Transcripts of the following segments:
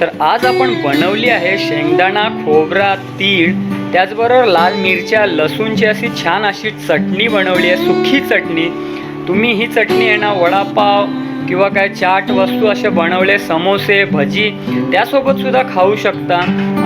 तर आज आपण बनवली आहे शेंगदाणा खोबरा तीळ त्याचबरोबर लाल मिरच्या लसूणची अशी छान अशी चटणी बनवली आहे सुखी चटणी. तुम्ही ही चटणी आहे ना वडापाव किंवा काय चाट वस्तू असे बनवले समोसे भजी त्यासोबत सुद्धा खाऊ शकता.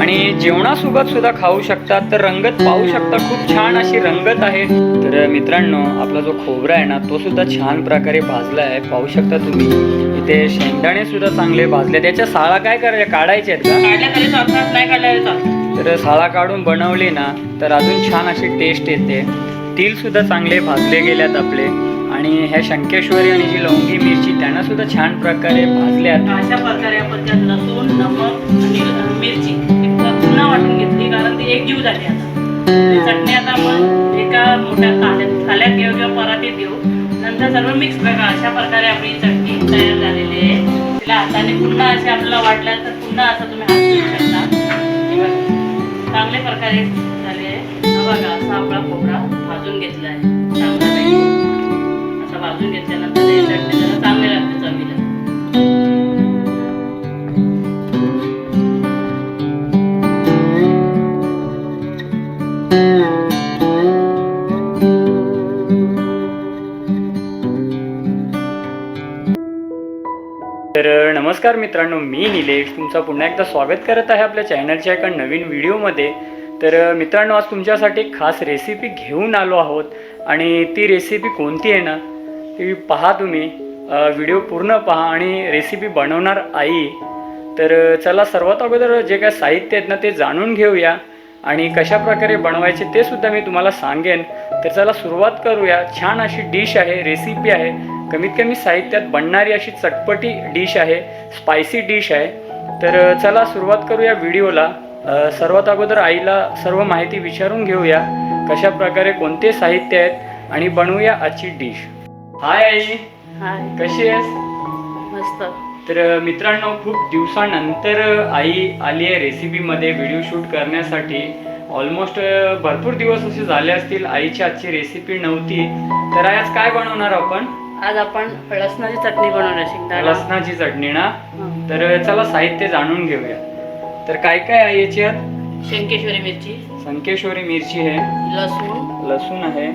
आणि जेवणासोबत सुद्धा खाऊ शकता. तर रंगत पाहू शकता खूप छान अशी रंगत आहे. तर मित्रांनो आपला जो खोबरा आहे ना तो सुद्धा छान प्रकारे भाजला आहे. पाहू शकता तुम्ही. इथे शेंगदाणे सुद्धा चांगले भाजले. त्याच्या साळा काय करायच्या? काढायच्या आहेत का? काढल्या तरी चालतात नाही काढल्या तरी चालतात. तर साळा काढून बनवली ना तर अजून छान अशी टेस्ट येते. तीळ सुद्धा चांगले भाजले गेल्यात आपले. आणि ह्या शंकेश्वरी आणि जी लवंगी मिरची त्यांना सुद्धा छान प्रकारे भाजल्यात. अशा प्रकारे आपण त्यात लसूण नमक आणि मिरची पुन्हा वाटून घेतली कारण ती एक जीव झाली आता. ती चटणी आता आपण एका मोठ्या थाल्यात थाल्यात घेऊ किंवा पराठीत घेऊ. नंतर सर्व मिक्स बघा अशा प्रकारे आपली चटणी तयार झालेली आहे. तिला हाताने पुन्हा असे आपल्याला वाटलं तर पुन्हा असं तुम्ही हात घेऊ शकता. चांगल्या प्रकारे झाले आहे. बघा असा आपला कोपरा भाजून घेतला आहे. असं भाजून घेतल्यानंतर मित्रांनो मी निलेश तुमचं पुन्हा एकदा स्वागत करत आहे आपल्या चॅनलच्या एका नवीन व्हिडिओमध्ये. तर मित्रांनो आज तुमच्यासाठी खास रेसिपी घेऊन आलो आहोत. आणि ती रेसिपी कोणती आहे ना ती पहा तुम्ही. व्हिडिओ पूर्ण पहा आणि रेसिपी बनवणार आई. तर चला सर्वात अगोदर जे काय साहित्य आहेत ना ते जाणून घेऊया. आणि कशा प्रकारे बनवायचे ते सुद्धा मी तुम्हाला सांगेन. तर चला सुरुवात करूया. छान अशी डिश आहे रेसिपी आहे. कमीत कमी साहित्यात बनणारी अशी चटपटी डिश आहे स्पायसी डिश आहे. तर चला सुरुवात करूया व्हिडिओला. सर्वात अगोदर आईला सर्व माहिती विचारून घेऊया कशा प्रकारे कोणते साहित्य आहेत आणि बनवूया आजची डिश हाय आई. हाय कशी आहेस? मस्त. तर मित्रांनो खूप दिवसानंतर आई आली आहे रेसिपीमध्ये व्हिडिओ शूट करण्यासाठी. ऑलमोस्ट भरपूर दिवस असे झाले असतील आईची आजची रेसिपी नव्हती. तर आई आज काय बनवणार आपण? आज आपण लसणाची चटणी बनवणार शेंगदाणा. लसणाची चटणी ना. तर चला साहित्य जाणून घेऊया. तर काय काय आहे याच्यात शंकेश्वरी मिरची. संकेश्वरी मिरची आहे. लसूण. लसूण आहे.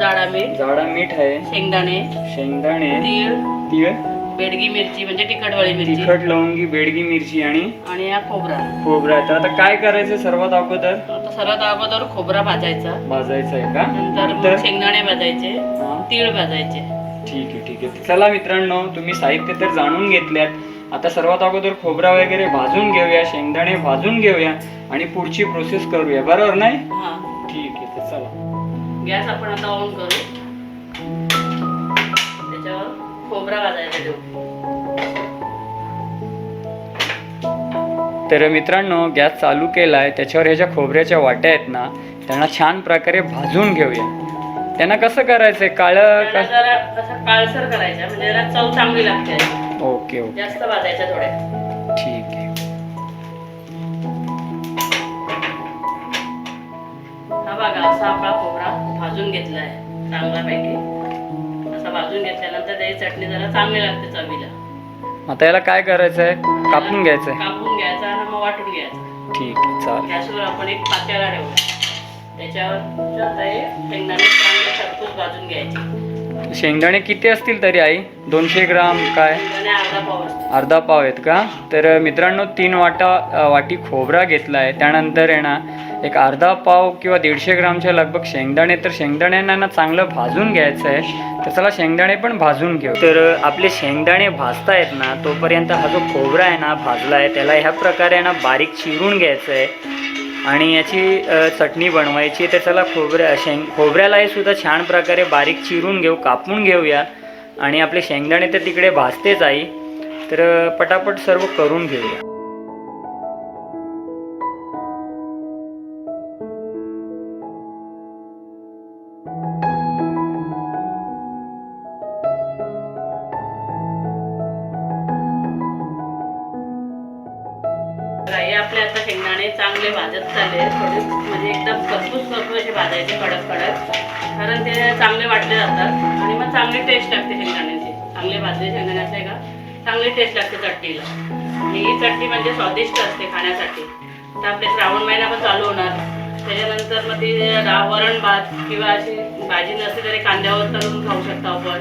जाडा मीठ. जाडा मीठ आहे. शेंगदाणे. शेंगदाणे. तीळ. तीळ. बेडगी मिरची म्हणजे तिखटवाळी मिरची. तिखट लवंगी बेडगी मिरची आणि? आणि हा खोबरा. खोबरा तर आता काय करायचं सर्वात अगोदर? आता सर्वात अगोदर खोबरा भाजायचा. भाजायचं आहे का? नंतर? मग शेंगदाणे भाजायचे. तीळ भाजायचे. ठीक आहे ठीक आहे. चला मित्रांनो तुम्ही साहित्य तर जाणून घेतल्यात. आता सर्वात अगोदर खोबरा वगैरे भाजून घेऊया शेंगदाणे भाजून घेऊया आणि पुढची प्रोसेस करूया. बरोबर नाही? हा. ठीक आहे तर चला. गॅस आपण आता ऑन करू. त्याच्यावर खोबरा ठेवू तर मित्रांनो गॅस चालू केला आहे त्याच्यावर ह्या ज्या खोबऱ्याच्या वाट्या आहेत ना त्यांना छान प्रकारे भाजून घेऊया. त्यांना कसं करायचंय? काळं त्याला का जरा असं काळसर करायचा म्हणजे जरा चव चांगली लागते. Okay okay. जास्त भाजायच्या थोड्या ठीक आहे. हा बघा असा आपला खोबरा भाजून घेतला आहे चांगल्यापैकी. असा भाजून घेतल्यानंतर त्याची चटणी जरा चांगली लागते चवीला. आता याला काय करायचंय? कापून घ्यायचंय. कापून घ्यायचा आणि मग वाटून घ्यायचा. ठीक आहे चालेल. गॅसवर आपण एक पातेला ठेवूया. त्याच्यावर शेंगदाणे चांगले खरपूस भाजून घ्यायचे. शेंगदाणे किती असतील तरी आई? दोनशे ग्राम काय? अर्धा पाव आहेत का? तर मित्रांनो तीन वाटा वाटी खोबरा घेतला आहे त्यानंतर आहे ना एक अर्धा पाव किंवा दीडशे ग्रामच्या लगभग शेंगदाणे. तर शेंगदाण्यांना ना चांगलं भाजून घ्यायचं आहे. तर चला शेंगदाणे पण भाजून घेऊ. तर आपले शेंगदाणे भाजतायत ना तोपर्यंत हा जो खोबरा आहे ना भाजला आहे त्याला ह्या प्रकारे ना बारीक चिरून घ्यायचं आहे आणि याची चटणी बनवायची तर चला खोबऱ्या शेंग खोबऱ्यालाही सुद्धा छान प्रकारे बारीक चिरून घेऊ कापून घेऊया. आणि आपले शेंगदाणे तर तिकडे भाजतेच आई. तर पटापट सर्व करून घेऊया. भाजत चालले थोडे. म्हणजे एकदम खरपूस खरपूस असे भाजायचे कडक कडक. कारण ते चांगले वाटले जातात. आणि मग चांगली टेस्ट लागते शेंगदाण्याची. चांगले भाजले शेंगदाण्याचे का? चांगली टेस्ट लागते चटणीला. आणि ही चटणी म्हणजे स्वादिष्ट असते खाण्यासाठी. तर आपले श्रावण महिना पण चालू होणार. त्याच्यानंतर मग ती वरण भात किंवा अशी भाजी नसली तरी कांद्यावर तळून खाऊ शकतो आपण.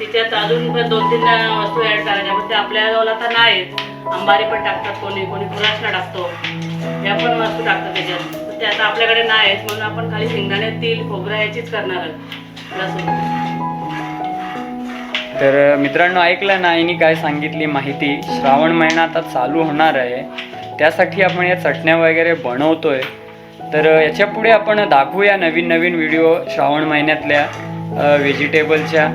तिच्यात अजून पण दोन तीन वस्तू ॲड करायच्या. पण ते आपल्याजवळ आता नाहीत. अंबारी पण टाकतात कोणी. कोणी फुलासला टाकतो. या पण वस्तू टाकतात त्याच्यात. तर ते आता आपल्याकडे नाही आहेत म्हणून आपण खाली शेंगदाणे तेल खोबरं याचीच करणार आहोत. लसूण. तर मित्रांनो ऐकलं ना आईनी काय सांगितली माहिती? श्रावण महिना आता चालू होणार आहे. त्यासाठी आपण या चटण्या वगैरे बनवतोय. तर याच्यापुढे आपण दाखवूया नवीन नवीन व्हिडिओ श्रावण महिन्यातल्या व्हेजिटेबलच्या.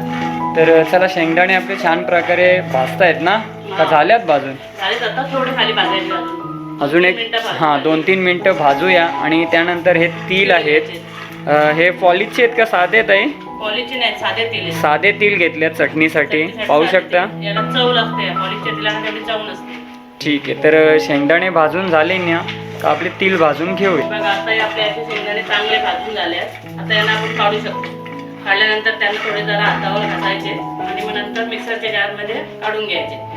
तर चला शेंगदाणे आपले छान प्रकारे भाजतायत ना? का झाल्यात भाजून? आता थोडे खाली भाजायचे अजून एक. हां दोन तीन मिनटं भाजूया आणि त्यानंतर हे तिल आहेत. हे पॉलिशचे आहेत का साधे आई पॉलिशचे नाही साधे तेल. साधे तिल घेतलेत चटणीसाठी. पाहू शकता? चव लागते. चव नसते. ठीक आहे तर शेंगदाणे भाजून झाले ना का आपले तिल भाजून घेऊया. बघा आता आपले असे शेंगदाणे चांगले भाजून झाले आहेत आता यांना आपण काढू शकतो. काढल्यानंतर त्यांना थोडे जरा हातावर घासायचे आणि मग नंतर मिक्सरच्या जारमध्ये काढून घ्यायचे.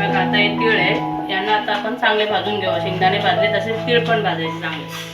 बघा आता हे तीळ आहे. यांना आता आपण चांगले भाजून घेऊ. शेंगदाणे भाजले तसेच तीळ पण भाजायचे चांगले.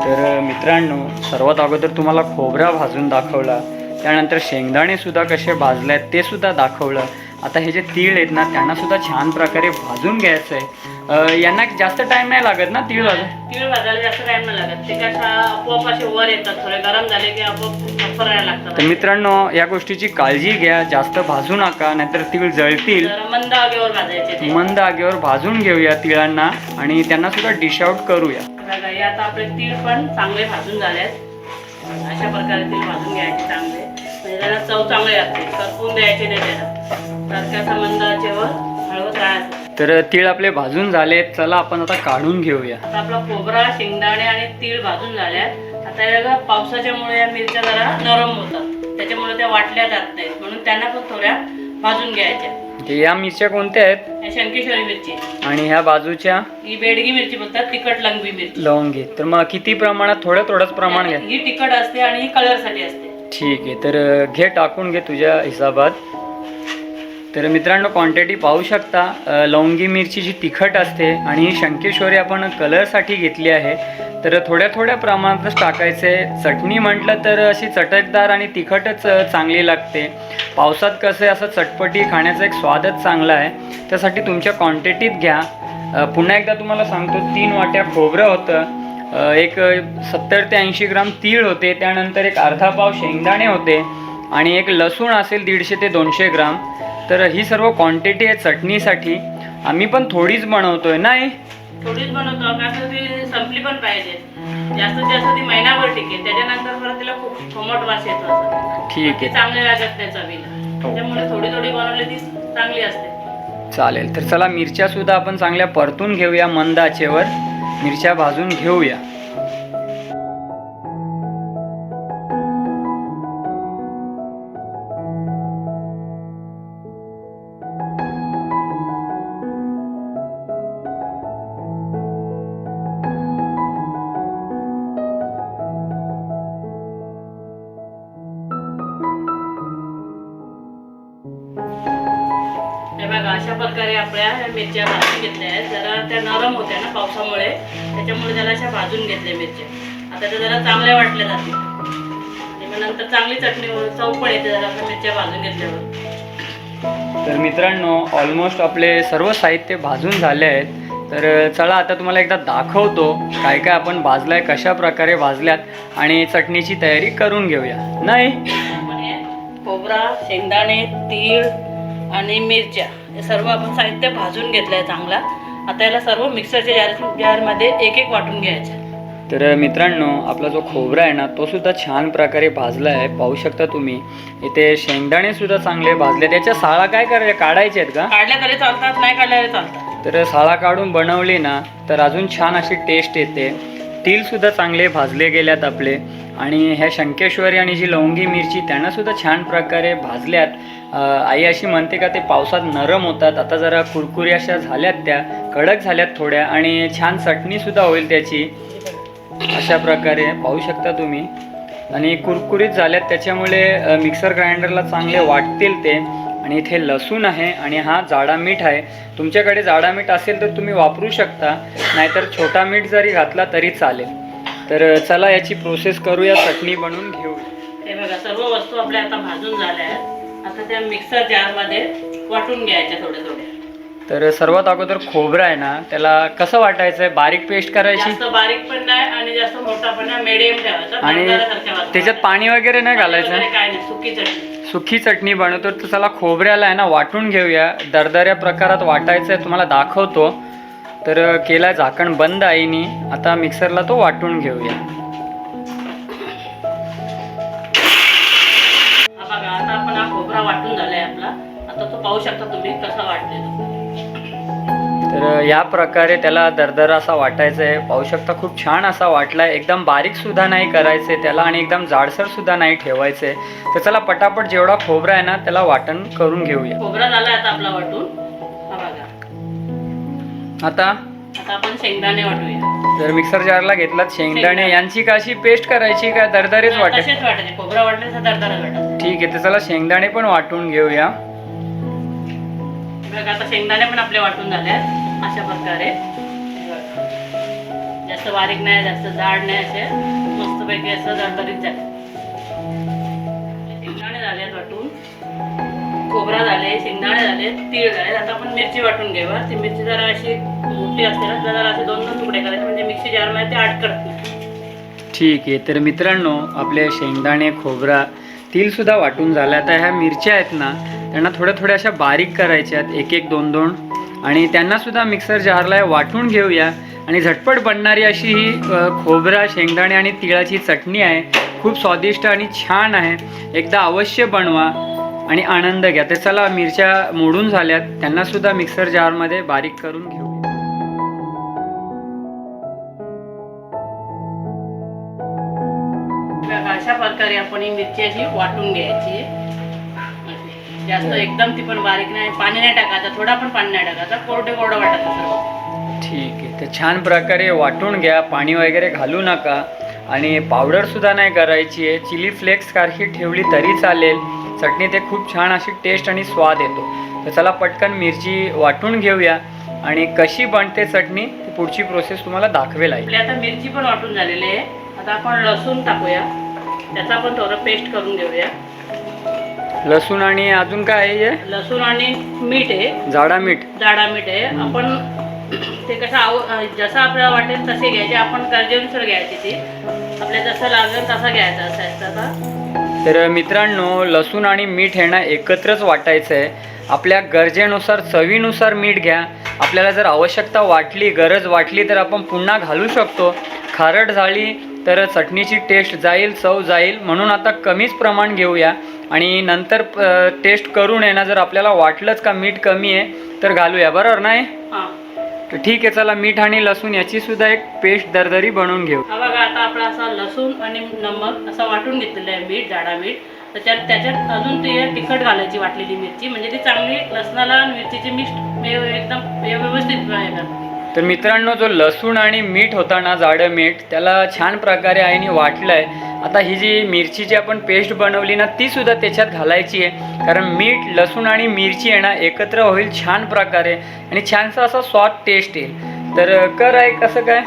तर मित्रांनो सर्वात अगोदर तुम्हाला खोबरा भाजून दाखवला. त्यानंतर शेंगदाणे सुद्धा कसे भाजले आहेत ते सुद्धा दाखवलं. आता हे जे तीळ आहेत ना त्यांना सुद्धा छान प्रकारे भाजून घ्यायचं आहे यांना जास्त टाइम नाही लागत ना तीळ भाजून? तीळ भाजायला जास्त टाइम नाही लागत. ते कशा आपोआप असे वर येतात थोडे गरम झाले की आपोआप फरायला तर लागतात. मित्रांनो या गोष्टीची काळजी घ्या जास्त भाजू नका नाहीतर तीळ जळतील. मंद आगेवर भाजायचे मंद आगेवर भाजून घेऊया तिळांना आणि त्यांना सुद्धा डिश आउट करूया. हे आता आपले तीळ पण चांगले भाजून झाले आहेत अशा प्रकारे तीळ भाजून घ्यायचे चांगले. म्हणजे त्याला चव चांगली लागते करपून द्यायचे नाही त्याला. सारख्या असा मंद आचेवर हळवत राहायचं तर तीळ आपले भाजून झाले चला आपण आता काढून घेऊया. आता आपला खोबरा शेंगदाणे आणि तीळ भाजून झाले आहेत आता या पावसाच्यामुळे या मिरच्या जरा नरम होतात. त्याच्यामुळे त्या वाटल्या जात नाहीत. म्हणून त्यांना पण थोड्या भाजून घ्यायच्या. म्हणजे या मिरच्या कोणत्या आहेत? शंकेश्वरी मिरची. आणि ह्या बाजूच्या? ही बेडगी मिरची बोलतात तिखट लंगवी मिरची. लवंगी. तर मग किती प्रमाणात थोडं थोडंच प्रमाण घ्या. ही तिखट असते आणि ही कलरसाठी असते. ठीक आहे. तर घे टाकून घे तुझ्या हिसाबात. तर मित्रांनो क्वांटिटी पाहू शकता लवंगी मिरची जी तिखट असते आणि ही शंकेश्वरी आपण कलरसाठी घेतली आहे. तर थोड्या थोड्या प्रमाणातच टाकायचे. चटणी म्हटलं तर अशी चटकदार आणि तिखटच चांगली लागते. पावसात कसं आहे असं चटपटी खाण्याचा एक स्वादच चांगला आहे. त्यासाठी तुमच्या क्वांटिटीत घ्या. पुन्हा एकदा तुम्हाला सांगतो तीन वाट्या खोबरं होतं. एक सत्तर ते ऐंशी ग्राम तीळ होते. त्यानंतर एक अर्धा पाव शेंगदाणे होते. आणि एक लसूण असेल दीडशे ते दोनशे ग्राम. तर ही सर्व क्वांटिटी आहे चटणीसाठी. आम्ही पण थोडीच बनवतोय नाही? थोडीच बनवतो. ती संपली पण पाहिजे. जास्तीत जास्त ती महिनाभर टिकेल. त्याच्यानंतर परत तिला वास येतो ठीक आहे. चांगली लागत नाही चवीला त्यामुळे थोडी थोडी बनवली ती चांगली असते. चालेल. तर चला मिरच्या सुद्धा आपण चांगल्या परतून घेऊया मंद आचेवर मिरच्या भाजून घेऊया. प्रकारे आपल्या मिरच्या भाजून घेतल्या आहेत. जरा त्या नरम होत्या ना पावसामुळे. त्याच्यामुळे त्याला अशा भाजून घेतल्या मिरच्या. आता त्या जरा चांगल्या वाटल्या जातील. आणि मग नंतर चांगली चटणी चव पण येते जरा मिरच्या भाजून घेतल्यावर. तर मित्रांनो ऑलमोस्ट आपले सर्व साहित्य भाजून झाले आहेत. तर चला आता तुम्हाला एकदा दाखवतो काय काय आपण भाजलाय कशा प्रकारे भाजल्यात आणि चटणीची तयारी करून घेऊया. नाही? खोबरा शेंगदाणे तीळ आणि मिरच्या. सर्व आपण साहित्य भाजून घेतलं आहे चांगला. आता याला सर्व मिक्सरच्या जार जारमध्ये एक एक वाटून घ्यायचं. तर मित्रांनो आपला जो खोबरा आहे ना तो सुद्धा छान प्रकारे भाजला आहे पाहू शकता तुम्ही. इथे शेंगदाणे सुद्धा चांगले भाजले. त्याच्या साळा काय करायच्या काढायचे आहेत का? काढल्या तरी चालतात नाही काढल्या तरी चालतात. तर साळा काढून बनवली ना तर अजून छान अशी टेस्ट येते. तीलसुद्धा चांगले भाजले गेल्यात आपले. आणि ह्या शंकेश्वरी आणि जी लवंगी मिरची त्यांनासुद्धा छान प्रकारे भाजल्यात. आई अशी म्हणते का ते पावसात नरम होतात. आता जरा कुरकुरी अशा झाल्यात त्या कडक झाल्यात थोड्या आणि छान चटणीसुद्धा होईल त्याची. अशा प्रकारे पाहू शकता तुम्ही. आणि कुरकुरीत झाल्यात त्याच्यामुळे मिक्सर ग्राइंडरला चांगले वाटतील ते. आणि इथे लसूण आहे आणि हा जाडा मीठ आहे. तुमच्याकडे जाडा मीठ असेल तर तुम्ही वापरू शकता. नाहीतर छोटा मीठ जरी घातला तरी चालेल. तर चला याची प्रोसेस करूया. चटणी बनवून घेऊ. हे बघा सर्व वस्तू आपल्या आता भाजून झाल्या आहेत. आता त्या मिक्सर जारमध्ये वाटून घ्यायच्या थोड्या थोड्या. तर सर्वात अगोदर खोबरं आहे ना त्याला कसं वाटायचं? आहे बारीक पेस्ट करायची? जास्त बारीक पण नाही आणि जास्त मोठा पण नाही मिडियम ठेवायचा. आणि. त्याच्यात पाणी वगैरे नाही घालायचं? काय नाही सुकी चटणी. सुकी चटणी बनवतो. तर चला खोबऱ्याला आहे ना वाटून घेऊया. दरदऱ्या प्रकारात वाटायचं आहे तुम्हाला दाखवतो. तर केला झाकण बंद आईनी. आता मिक्सरला तो वाटून घेऊया. हा बघा आता आपण हा खोबरा वाटून झालाय आपला. आता तो पाहू शकता तुम्ही कसा वाटतोय. तर या प्रकारे त्याला दरदरा असा वाटायचा आहे पाहू शकता खूप छान असा वाटलाय. एकदम बारीक सुद्धा नाही करायचंय त्याला आणि एकदम जाडसर सुद्धा नाही ठेवायचंय तर चला पटापट जेवढा खोबरा आहे ना त्याला वाटण करून घेऊया. खोबरा झालाय आता आपला वाटून. हा आता? आपण शेंगदाणे वाटूया. जर मिक्सर जारला घेतलात शेंगदाणे यांची कशी पेस्ट करायची का? दरदरीच वाटेल वाटायचे. खोबरा वाटले तर दरदरा ठीक आहे तर चला शेंगदाणे पण वाटून घेऊया. बघा आता शेंगदाणे पण आपले वाटून झाले आहेत अशा प्रकारे. जास्त बारीक नाही जास्त जाड नाही असे. मस्तपैकी असं दरदरीत झाले. शेंगदाणे झाले आहेत वाटून. खोबरा झाले शेंगदाणे झाले तीळ झाले. आता आपण मिरची वाटून घेऊया ती मिरची जरा अशी मोठी असते ना जरा असे दोन दोन तुकडे करायचे म्हणजे मिक्सी जारमध्ये ते अडकत नाही. ठीक आहे तर मित्रांनो आपले शेंगदाणे खोबरा तीलसुद्धा वाटून झालं. आता ह्या मिरच्या आहेत ना त्यांना थोड्या थोड्या अशा बारीक करायच्या आहेत एक एक दोन दोन आणि त्यांनासुद्धा मिक्सर जारला वाटून घेऊया. आणि झटपट बनणारी अशी ही खोबरा शेंगदाणे आणि तिळाची चटणी आहे. खूप स्वादिष्ट आणि छान आहे. एकदा अवश्य बनवा आणि आनंद घ्या. तर चला मिरच्या मोडून झाल्यात. त्यांनासुद्धा मिक्सर जारमध्ये बारीक करून घेऊ. अशा प्रकारे आपण ही मिरची अशी वाटून घ्यायची. जास्त एकदम ती पण बारीक नाही पाणी नाही टाकायचं थोडा पण पाणी नाही टाकायचं कोरडे कोरडं वाटायचं सर्व. ठीक आहे तर छान प्रकारे वाटून घ्या पाणी वगैरे घालू नका. आणि पावडर सुद्धा नाही करायची आहे चिली फ्लेक्स सारखी ठेवली तरी चालेल. चटणी ते खूप छान अशी टेस्ट आणि स्वाद येतो. तर चला पटकन मिरची वाटून घेऊया. आणि कशी बनते चटणी ती पुढची प्रोसेस तुम्हाला दाखवेल आहे आता मिरची पण वाटून झालेली आहे. आता आपण लसूण टाकूया. त्याचा पण थोडं पेस्ट करून घेऊया. लसूण आणि अजून काय आहे हे? लसूण आणि मीठ आहे. जाडा मीठ. जाडा मीठ आहे. आपण ते कसं आव जसं आपल्याला वाटेल तसे घ्यायचे. आपण गरजेनुसार घ्यायची ती. आपल्याला जसं लागेल तसं घ्यायचं असायचं आता तर मित्रांनो लसूण आणि मीठ हे ना एकत्रच वाटायचं आहे आपल्या गरजेनुसार चवीनुसार मीठ घ्या. आपल्याला जर आवश्यकता वाटली गरज वाटली तर आपण पुन्हा घालू शकतो. खारट झाली तर चटणीची टेस्ट जाईल चव जाईल. म्हणून आता कमीच प्रमाण घेऊया. आणि नंतर टेस्ट करून आहे ना जर आपल्याला वाटलंच का मीठ कमी आहे तर घालूया. बरोबर नाही? हां. तर ठीक आहे चला मीठ आणि लसूण याची सुद्धा एक पेस्ट दरदरी बनवून घेऊ. हा बघा आता आपला असा लसूण आणि नमक असं वाटून घेतलेलं आहे मीठ जाडा मीठ. त्याच्यात त्याच्यात अजून ते तिखट घालायची वाटलेली मिरची. म्हणजे ती चांगली लसणाला आणि मिरचीची मिक्स एकदम व्यवस्थित. तर मित्रांनो जो लसूण आणि मीठ होता ना जाडं मीठ त्याला छान प्रकारे आईने वाटलंय. आता ही जी मिरचीची आपण पेस्ट बनवली ना ती सुद्धा त्याच्यात घालायची आहे. कारण मीठ लसूण आणि मिरची आहे ना एकत्र होईल छान प्रकारे. आणि छानसा असा स्वाद टेस्ट येईल. तर कर आहे कसं काय?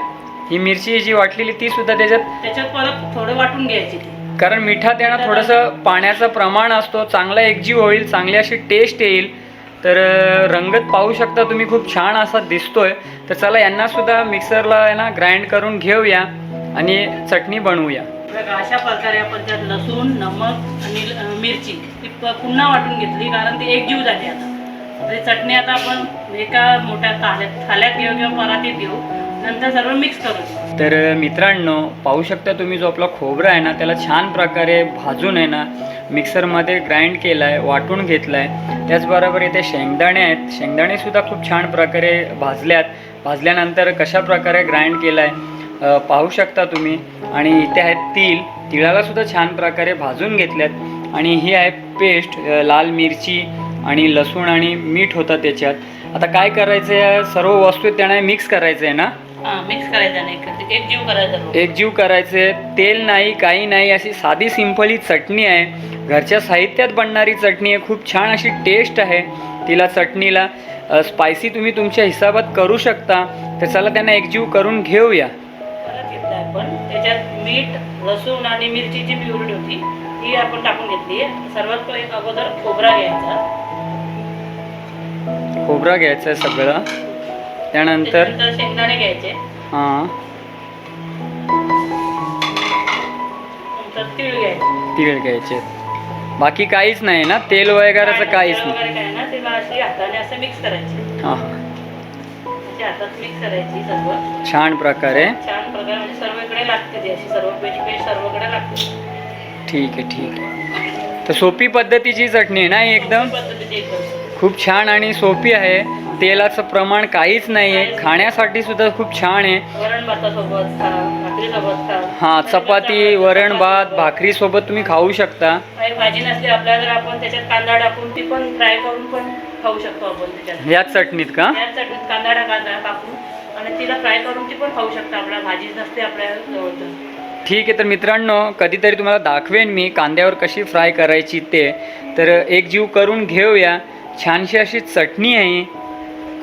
ही मिरची जी वाटलेली ती सुद्धा त्याच्यात त्याच्यात परत थोडं वाटून घ्यायची कारण मिठात ना थोडंसं पाण्याचं प्रमाण असतो चांगला एकजीव होईल चांगली अशी टेस्ट येईल. तर रंगत पाहू शकता तुम्ही खूप छान असा दिसतोय. तर चला यांना सुद्धा मिक्सरला आहे ना ग्राइंड करून घेऊया आणि चटणी बनवूया. बघा अशा प्रकारे आपण त्यात लसूण नमक आणि मिरची ती पुन्हा वाटून घेतली कारण ती एकजीव झाली आता. आता चटणी आता आपण एका मोठ्या थाल्यात थाल्यात घेऊ किंवा परातीत घेऊ नंतर सर्व मिक्स करू तर मित्रांनो पाहू शकता तुम्ही जो आपला खोबरा आहे ना त्याला छान प्रकारे भाजून आहे ना मिक्सरमध्ये ग्राइंड केला आहे वाटून घेतला आहे त्याचबरोबर इथे शेंगदाणे आहेत. शेंगदाणे सुद्धा खूप छान प्रकारे भाजल्यात. भाजल्यानंतर कशा प्रकारे ग्राइंड केला आहे पाहू शकता तुम्ही. आणि इथे आहेत तीळ. तिळाला सुद्धा छान प्रकारे भाजून घेतल्यात. आणि ही आहे पेस्ट लाल मिरची आणि लसूण आणि मीठ होतं त्याच्यात. आता काय करायचं आहे सर्व वस्तू त्यांना मिक्स करायचं आहे ना मिक्स करायचा नाही. एक जीव करायचा. एकजीव करायचे तेल नाही काही नाही अशी साधी सिंपल ही चटणी आहे. घरच्या साहित्यात बनणारी चटणी आहे. खूप छान अशी टेस्ट आहे तिला चटणीला. स्पायसी तुम्ही तुमच्या हिसाबात करू शकता. तर चला त्यांना एकजीव करून घेऊया. आपण त्याच्यात मीठ लसूण आणि मिरचीची प्युरिट होती ती आपण टाकून घेतली सर्वात पहिले अगोदर खोबरा घ्यायचा. खोबरं घ्यायचं आहे सगळं. त्यानंतर शेंगदाणे घ्यायचे. हां. तीळ घ्यायचे. तीळ घ्यायचे. बाकी काहीच नाही ना? तेल वगैरेचं काहीच नाही. वगैरे हां. अशी हातात मिक्स करायची सर्व. छान प्रकारे. छान प्रकारे म्हणजे सर्वकडे लागते ती अशी सर्व पेज पेज सर्वकडे लागते. ठीक आहे ठीक आहे. तर सोपी पद्धतीची चटणी आहे ना ही एकदम? पद्धतीची एकदम. खूप छान आणि सोपी आहे. तेलाचं प्रमाण काहीच नाही आहे. खाण्यासाठी सुद्धा खूप छान आहे. वरण भातासोबत खा भाकरीसोबत खा. हां चपाती वरण भात भाकरीसोबत तुम्ही खाऊ शकता. काही भाजी नसली आपल्याला तर आपण त्याच्यात कांदा टाकून ती पण फ्राय करून पण खाऊ शकतो आपण त्याच्यात. याच चटणीत का? त्याच चटणीत कांदा टाकायचा कापून. आणि तिला फ्राय करून ती पण खाऊ शकता. आपल्या भाजीच नसते आपल्या जवळ ठीक आहे तर मित्रांनो कधीतरी तुम्हाला दाखवेन मी कांद्यावर कशी फ्राय करायची ते. तर एक जीव करून घेऊया. छानशी अशी चटणी आहे. ही.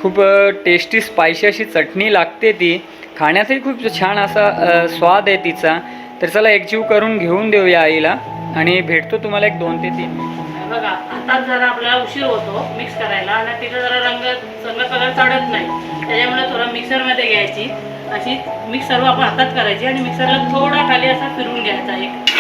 खूप टेस्टी स्पायशी अशी चटणी लागते ती. खाण्याचाही खूप छान असा स्वाद आहे तिचा. तर चला एकजीव करून घेऊन देऊया आईला. आणि भेटतो तुम्हाला एक दोन ते तीन मिनिट. बघा आता जरा आपल्याला उशीर होतो मिक्स करायला आणि तिथं जरा रंग रंग कलर चढत नाही. त्याच्यामुळे थोडं मिक्सरमध्ये घ्यायची. अशी मिक्स सर्व आपण हातात करायची आणि मिक्सरला थोडा खाली असा फिरवून घ्यायचा एक.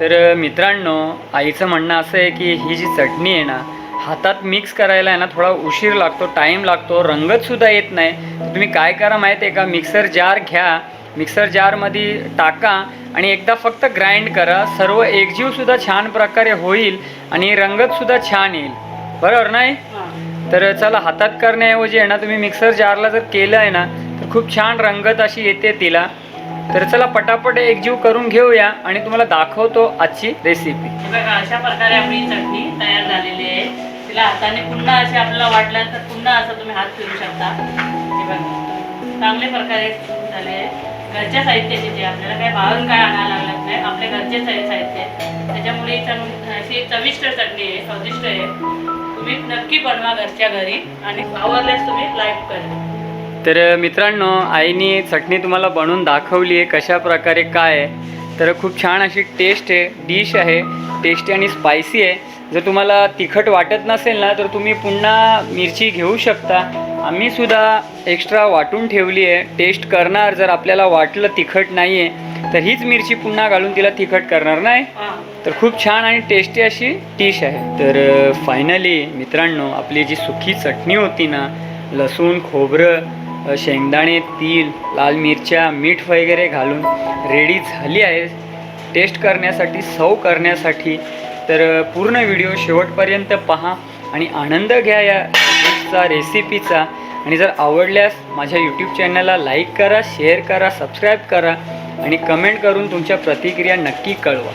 तर मित्रांनो आईचं म्हणणं असं आहे की ही जी चटणी आहे ना हातात मिक्स करायला आहे ना थोडा उशीर लागतो टाईम लागतो रंगतसुद्धा येत नाही. तुम्ही काय करा माहीत आहे का? मिक्सर जार घ्या. मिक्सर जारमध्ये टाका आणि एकदा फक्त ग्राइंड करा. सर्व एकजीवसुद्धा छान प्रकारे होईल आणि रंगतसुद्धा छान येईल. बरोबर नाही? तर चला हातात करण्याऐवजी आहे ना तुम्ही मिक्सर जारला जर केलं आहे ना तर खूप छान रंगत अशी येते तिला. तर चला पटापट एकजीव करून घेऊया आणि तुम्हाला दाखवतो आजची रेसिपी बघा अशा प्रकारे आपली चटणी तयार झालेली आहे. तिला हाताने पुन्हा असे आपल्याला वाटलं तर पुन्हा असं तुम्ही हात फिरू शकता. हे बघा चांगल्या प्रकारे झाले आहे. घरच्या साहित्याचे जे आपल्याला काय बाहेरून काय आणायला लागत नाही आपल्या घरचे साहित्य. आहे त्याच्यामुळे अशी चविष्ट चटणी आहे स्वादिष्ट आहे. तुम्ही नक्की बनवा घरच्या घरी आणि आवडल्यास तुम्ही लाईक करा. तर मित्रांनो आईने चटणी तुम्हाला बनवून दाखवली आहे कशा प्रकारे काय आहे. तर खूप छान अशी टेस्ट आहे डिश आहे टेस्टी आणि स्पायसी आहे. जर तुम्हाला तिखट वाटत नसेल ना तर तुम्ही पुन्हा मिरची घेऊ शकता. आम्ही सुद्धा एक्स्ट्रा वाटून ठेवली आहे. टेस्ट करणार जर आपल्याला वाटलं तिखट नाही आहे तर हीच मिरची पुन्हा घालून तिला तिखट करणार नाही. तर खूप छान आणि टेस्टी अशी डिश आहे. तर फायनली मित्रांनो आपली जी सुकी चटणी होती ना लसूण खोबरं शेंगदाणे तीळ लाल मिरच्या मीठ वगैरे घालून रेडी झाली आहे. टेस्ट करण्यासाठी सव करण्यासाठी तर पूर्ण व्हिडिओ शेवटपर्यंत पहा आणि आनंद घ्या या डिशचा रेसिपीचा आणि जर आवडल्यास माझ्या यूट्यूब चॅनलला लाईक करा शेअर करा सबस्क्राईब करा आणि कमेंट करून तुमच्या प्रतिक्रिया नक्की कळवा.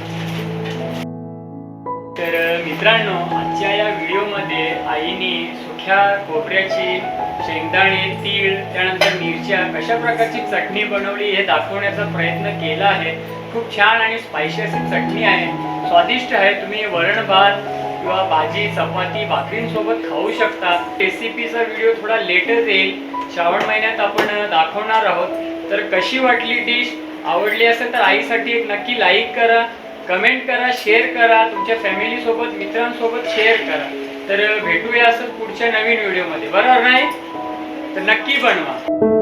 तर मित्रांनो आजच्या या व्हिडिओमध्ये आईने सुख्या खोबऱ्याची शेंगदाणे तीळ त्यानंतर मिरच्या कशा प्रकारची चटणी बनवली हे दाखवण्याचा प्रयत्न केला आहे. खूप छान आणि स्पायसी अशी चटणी आहे. स्वादिष्ट आहे. तुम्ही वरण भात किंवा भाजी चपाती भाकरींसोबत खाऊ शकता. रेसिपीचा व्हिडिओ थोडा लेटच येईल श्रावण महिन्यात आपण दाखवणार आहोत. तर कशी वाटली डिश आवडली असेल तर आईसाठी एक नक्की लाईक करा. कमेंट करा शेअर करा. तुमच्या फॅमिलीसोबत मित्रांसोबत शेअर करा. तर भेटूया असं पुढच्या नवीन व्हिडिओमध्ये बरोबर नाही? तर नक्की बनवा.